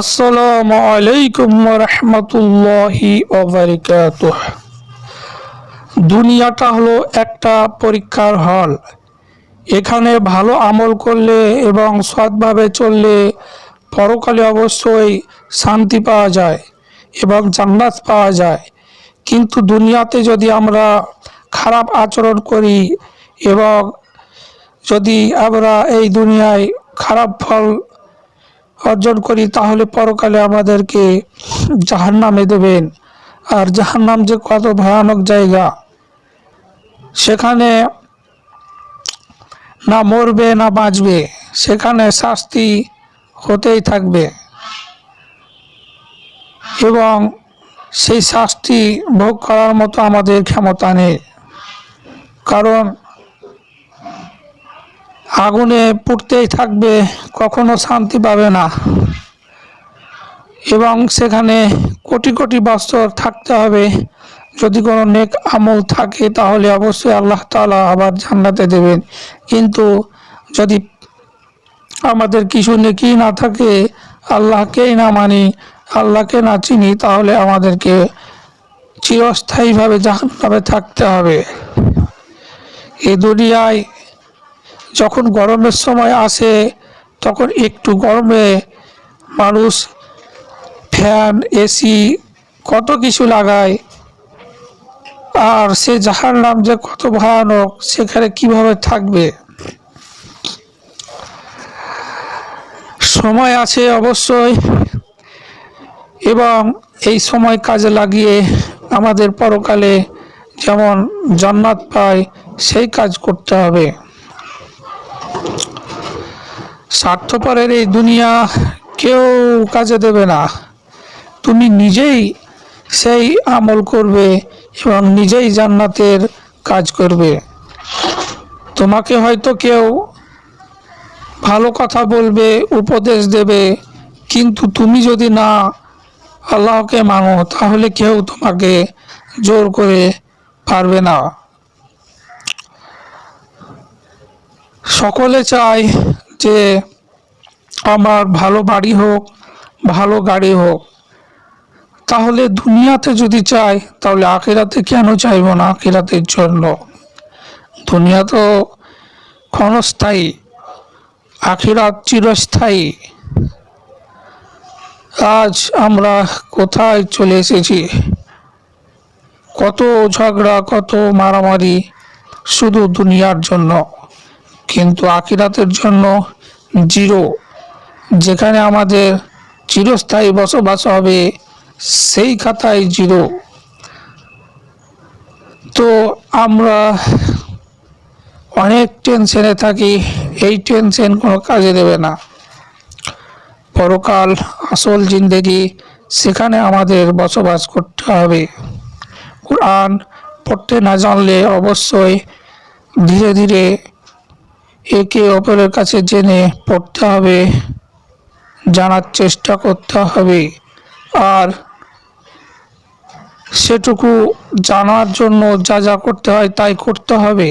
আসসালামু আলাইকুম রহমতুল্লাহি দুনিয়াটা হলো একটা পরীক্ষার হল। এখানে ভালো আমল করলে এবং সৎভাবে চললে পরকালে অবশ্যই শান্তি পাওয়া যায় এবং জান্নাত পাওয়া যায়। কিন্তু দুনিয়াতে যদি আমরা খারাপ আচরণ করি এবং যদি আমরা এই দুনিয়ায় খারাপ ফল অর্জন করি, তাহলে পরকালে আমাদেরকে জাহান্নামে দেবেন। আর জাহান্নাম যে কত ভয়ানক জায়গা, সেখানে না মরবে, না বাঁচবে, সেখানে শাস্তি হতেই থাকবে। এবং সেই শাস্তি ভোগ করার মতো আমাদের ক্ষমতা নেই। কারণ আগুনে পুড়তেই থাকবে, কখনো শান্তি পাবে না। এবং সেখানে কোটি কোটি বছর থাকতে হবে। যদি কোনো নেক আমল থাকে, তাহলে অবশ্যই আল্লাহ তাআলা আবার জান্নাতে দেবেন। কিন্তু যদি আমাদের কিছু নেকি না থাকে, আল্লাহকেই না মানি, আল্লাহকে না চিনি, তাহলে আমাদেরকে চিরস্থায়ীভাবে জাহান্নামে থাকতে হবে। এ দুনিয়ায় যখন গরমের সময় আসে, তখন একটু গরমে মানুষ ফ্যান, এসি, কত কিছু লাগায়। আর সে যাহার নাম যে কত ভয়ানক, সেখানে কীভাবে থাকবে? সময় আছে অবশ্যই, এবং এই সময় কাজে লাগিয়ে আমাদের পরকালে যেমন জান্নাত পায়, সেই কাজ করতে হবে। স্বার্থপরের এই দুনিয়া কেউ কাজে দেবে না। তুমি নিজেই সেই আমল করবে এবং নিজেই জান্নাতের কাজ করবে। তোমাকে হয়তো কেউ ভালো কথা বলবে, উপদেশ দেবে, কিন্তু তুমি যদি না আল্লাহকে মানো, তাহলে কেউ তোমাকে জোর করে পারবে না। সকলে চায় যে আমার ভালো বাড়ি হোক, ভালো গাড়ি হোক, তাহলে দুনিয়াতে যদি চাই, তাহলে আখেরাতে কেন চাইব না আখেরাতের জন্য? দুনিয়া তো ক্ষণস্থায়ী, আখিরাত চিরস্থায়ী। আজ আমরা কোথায় চলে এসেছি? কত ঝগড়া, কত মারামারি, শুধু দুনিয়ার জন্য। কিন্তু আখিরাতের জন্য জিরো। যেখানে আমাদের চিরস্থায়ী বসবাস হবে, সেই খাতায় জিরো। তো আমরা অনেক টেনশনে থাকি, এই টেনশন কোনো কাজে দেবে না। পরকাল, আসল জিন্দেগি, সেখানে আমাদের বসবাস করতে হবে। কোরআন পড়তে না জানলে অবশ্যই ধীরে ধীরে একে অপরের কাছে জেনে পড়তে হবে, জানার চেষ্টা করতে হবে। আর সেটুকু জানার জন্য যা যা করতে হয় তাই করতে হবে।